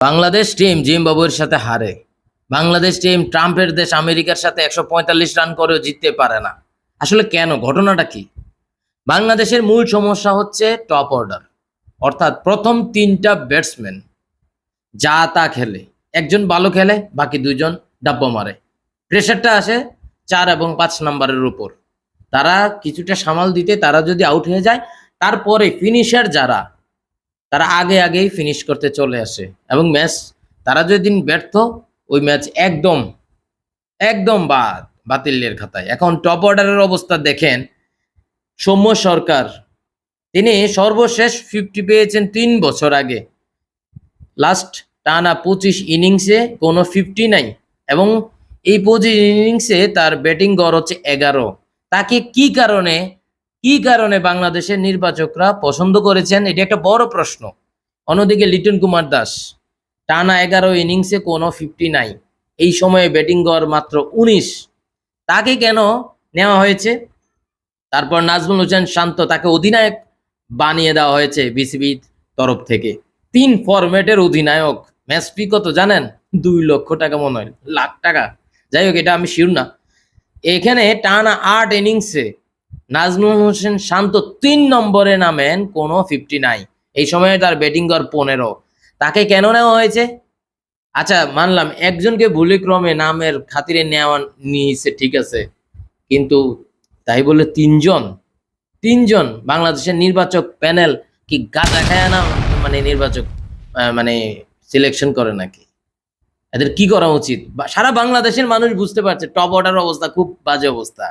Bangladesh team জিম্বাবুয়ের সাথে হারে। বাংলাদেশ টিম ট্রাম্পের দেশ আমেরিকার সাথে একশো পঁয়তাল্লিশ রান করেও জিততে পারে না। আসলে কেন? ঘটনাটা কি? বাংলাদেশের মূল সমস্যা হচ্ছে টপ অর্ডার, অর্থাৎ প্রথম তিনটা ব্যাটসম্যান। যা তা খেলে। একজন ভালো খেলে, বাকি দুজন ডাব্বা মারে। প্রেশারটা আসে চার এবং পাঁচ নাম্বারের উপর। তারা কিছুটা সামাল দিতে তারা যদি আউট হয়ে যায়, তারপরে ফিনিশার যারা তারা আগে আগেই ফিনিশ করতে চলে আসে। এবং ম্যাচ তারা যেদিন ব্যর্থ, ওই ম্যাচ একদম একদম বাদ, বাতিলের খাতায়। এখন টপ অর্ডারের অবস্থা দেখেন, সৌম্য সরকার। তিনি সর্বশেষ ফিফটি পেয়েছেন তিন বছর আগে। লাস্ট টানা পঁচিশ ইনিংসে কোনো ফিফটি নাই। এবং এই পঁচিশ ইনিংসে তার ব্যাটিং গড় হচ্ছে এগারো। তাকে কি কারণে কি কারণে বাংলাদেশের নির্বাচকরা পছন্দ করেছেন? এটা একটা বড় প্রশ্ন। অন্যদিকে লিটন কুমার দাস, টানা এগারো ইনিংসে কোনো ফিফটি নাই। এই সময়ে ব্যাটিং গড় মাত্র উনিশ। তাকে কেন নেওয়া হয়েছে? তারপর নাজমুল হোসেন শান্ত তাকে অধিনায়ক বানিয়ে দেওয়া হয়েছে বিসিবির তরফ থেকে। তিন ফরম্যাটের অধিনায়ক। ম্যাচ ফি কত জানেন? দুই লক্ষ টাকা মনে হয়, লাখ টাকা। যাই হোক, এটা আমি শিওর না। এখানে টানা আট ইনিংসে নাজমুল হোসেন শান্ত তিন নম্বরে নামেন, কোনো ফিফটি নাই। এই সময়ে তার ব্যাটিং গড় পনেরো। তাকে কেন নেওয়া হয়েছে? আচ্ছা মানলাম, একজনকে ভুলিক্রমে নামের খাতিরে নেওয়া নিয়েছে, ঠিক আছে। কিন্তু তাই বলে তিনজন? তিনজন, বাংলাদেশের নির্বাচক প্যানেল কি গাঁজা খায় না মানে নির্বাচক মানে সিলেকশন করে নাকি? এদের কি করা উচিত? সারা বাংলাদেশের মানুষ বুঝতে পারছে টপ অর্ডার অবস্থা, খুব বাজে অবস্থা।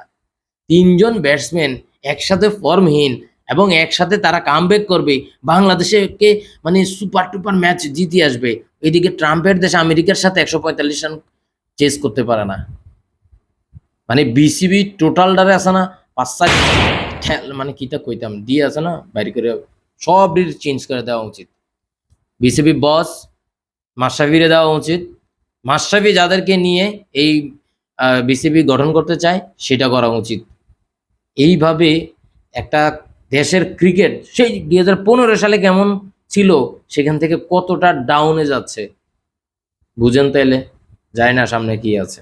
তিনজন ব্যাটসম্যান একসাথে ফর্মহীন এবং একসাথে তারা কামব্যাক করবে। বাংলাদেশকে মানে সুপার টুপার ম্যাচ জিতে আসবে। এদিকে ট্রাম্পের দেশ আমেরিকার সাথে একশো পঁয়তাল্লিশ রান চেস করতে পারে না। মানে বিসিবি টোটাল ডারে আছে না, পাঁচ সাত মানে কিটা কইতাম, দিয়ে আছে না, বাইরে করে সব চেঞ্জ করে দেওয়া উচিত। বিসিবি বস মাশরাফিরে দেওয়া উচিত। মাশরাফি যাদেরকে নিয়ে এই বিসিবি গঠন করতে চায়, সেটা করা উচিত। এইভাবে একটা দেশের ক্রিকেট, সেই দুই হাজার পনেরো সালে কেমন ছিল, সেখান থেকে কতটা ডাউনে যাচ্ছে? বুঝেন তাইলে? যায় না সামনে কি আছে।